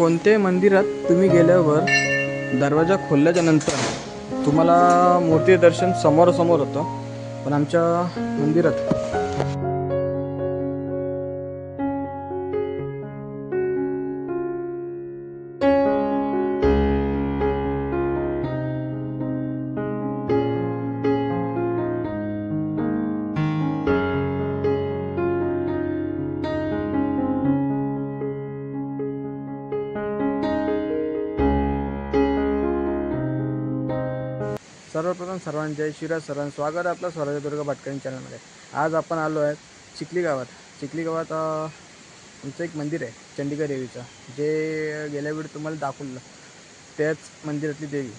कोणत्याही मंदिरात तुम्ही गेल्यावर दरवाजा खोलल्याच्या नंतर तुम्हाला मूर्ती दर्शन समोरासमोर होतं. पण आमच्या मंदिरात सर्वप्रथम सर्वांचे जय शिवराज सर्वांचं स्वागत आहे आपलं स्वराज दुर्ग भाटकरी चॅनलमध्ये आज आपण आलो आहे चिखली गावात. चिखली गावात आमचं एक मंदिर आहे चंडिका देवीचं. जे गेल्या वेळी तुम्हाला दाखवलं त्याच मंदिरातली देवी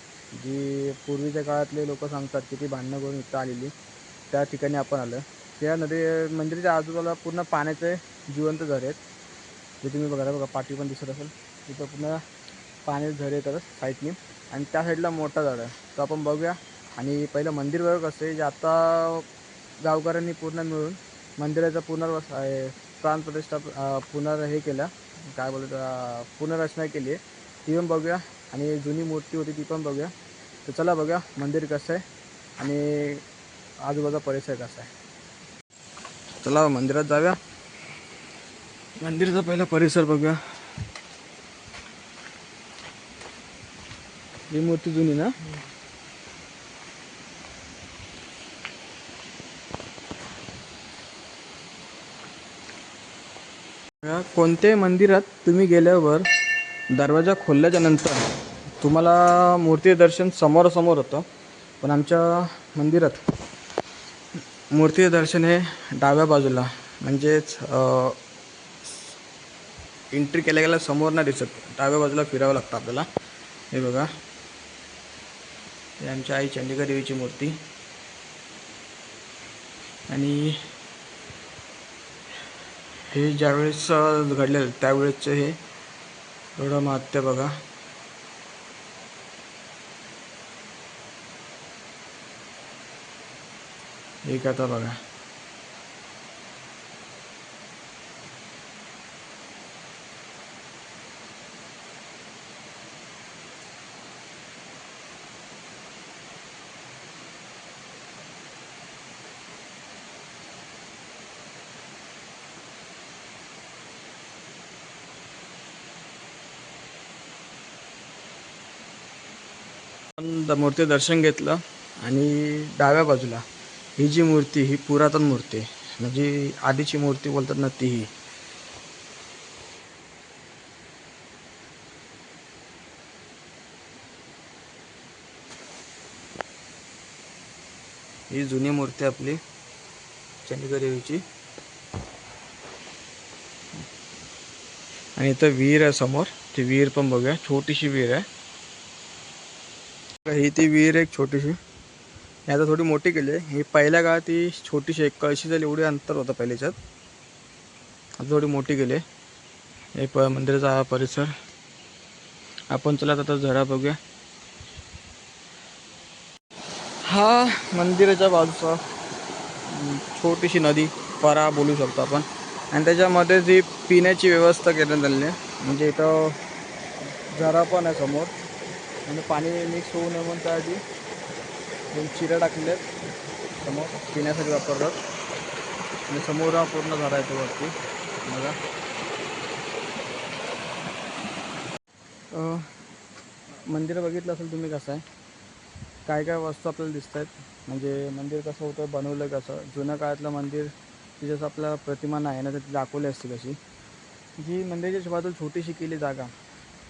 जी पूर्वीच्या काळातले लोक सांगतात की ती भांडणं करून इथं आलेली. त्या ठिकाणी आपण आलं त्या नदी मंदिराच्या आजूबाजूला पूर्ण पाण्याचे जिवंत झरे आहेत. जे तुम्ही बघा बघा पाठी पण दिसत असेल. तिथं पूर्ण पाण्याचे झरे येतात साईडनी. आणि त्या साईडला मोठा झाड. आहे तो आपण बघूया. आणि पहिलं मंदिर बघा कसं आहे जे आता गावकऱ्यांनी पूर्ण मिळून मंदिराचा पुनर्वस आहे प्राणप्रतिष्ठा पुनर् हे केला. काय बोलत पुनर्रचना केली. आहे ती पण बघूया. आणि जुनी मूर्ती होती ती पण बघूया. तर चला बघूया मंदिर कसं आहे. आणि आजूबाजूचा परिसर कसा आहे. चला मंदिरात जाऊया. मंदिराचा पहिला परिसर बघूया. ही मूर्ती जुनी ना? कोणत्याही मंदिरात तुम्ही गेल्यावर दरवाजा खोलल्याच्या नंतर तुम्हाला मूर्ती दर्शन समोरासमोर होतं. पण आमच्या मंदिरात मूर्ती दर्शन हे डाव्या बाजूला म्हणजेच एंट्री केल्या गेल्या समोर नाही दिसत. डाव्या बाजूला फिरावं लागतं आपल्याला. हे बघा. आमची आमच्या आई चंडिका देवीची मूर्ती. आणि हे ज्यावेळेस घडलेलं त्यावेळेसचं हे एवढं महत्त्व बघा. एक आता बघा. आपण मूर्ती दर्शन घेतलं आणि डाव्या बाजूला ही जी मूर्ती ही पुरातन मूर्ती म्हणजे आधीची मूर्ती बोलतात ना ती ही. जुनी मूर्ती आपली चंडिका देवीची. आणि इथं विहीर आहे समोर ती विहीर पण बघूया छोटीशी विहीर आहे. ही ती विहीर एक छोटीशी ही आता थोडी मोठी केली आहे ही पहिल्या काळात ती छोटीशी एक कळशी झाली एवढी अंतर होतं पहिल्याच्यात आता थोडी मोठी केली आहे हे प मंदिराचा हा परिसर। आपण चला आता झरा बघूया हो हा मंदिराच्या बाजूचा छोटीशी नदी परा बोलू शकतो आपण आणि त्याच्यामध्ये जी पिण्याची व्यवस्था केली झाली आहे म्हणजे इथं झरा पण आहे समोर। म्हणजे पाणी मिक्स होऊ नये म्हणून त्याआधी दोन चिऱ्या टाकलेल्या आहेत समोर पिण्यासाठी वापरतात. आणि समोर हा पूर्ण झाला आहे तो वरती. बघा. मंदिर बघितलं असेल तुम्ही कसं आहे? काय काय वस्तू आपल्याला दिसत आहेत म्हणजे मंदिर कसं होतं बनवलं कसं? जुन्या काळातलं मंदिर की जसं आपल्या प्रतिमा नाही ना तर ती दाखवली असते कशी? जी मंदिराच्या बाजूला छोटीशी केली जागा.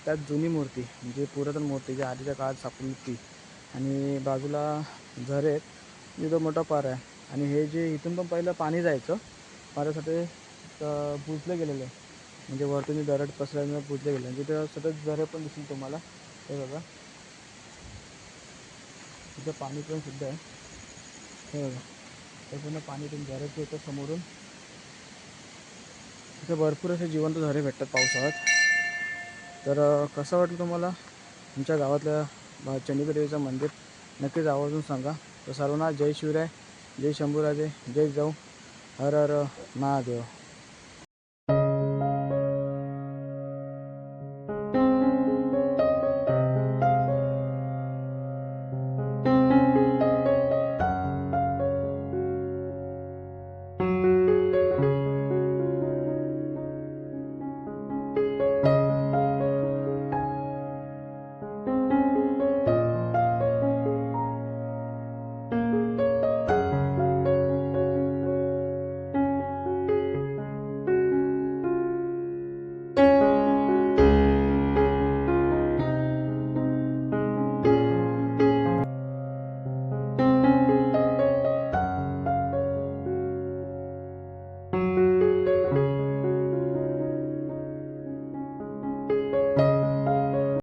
त्यात जुनी मूर्ती म्हणजे पुरातन मूर्ती जी आधीच्या काळात सापडली ती आणि बाजूला झरे आहेत. तिथं मोठा पार आहे. आणि हे जे इथून पण पहिलं पाणी जायचं पाण्यासाठी अं, बुजलं गेलेलं आहे. म्हणजे वरतून जे दरड पसरल्यामुळे बुजलं गेलं तिथं सतत झरे पण दिसतील तुम्हाला. हे बघा. तिथं पाणी पण सुद्धा आहे. हे बघा. ते पूर्ण पाणी तुम्ही झऱ्यात येतं समोरून. तिथे भरपूर असे जिवंत झरे भेटतात पावसाळ्यात. तर कसं वाटलं तुम्हाला? तुमच्या गावातल्या ब- मंदिर? नक्कीच आवर्जून सांगा. तर सर्वांना जय शिवराय जय शंभूराजे जय जाऊ हर हर महादेव.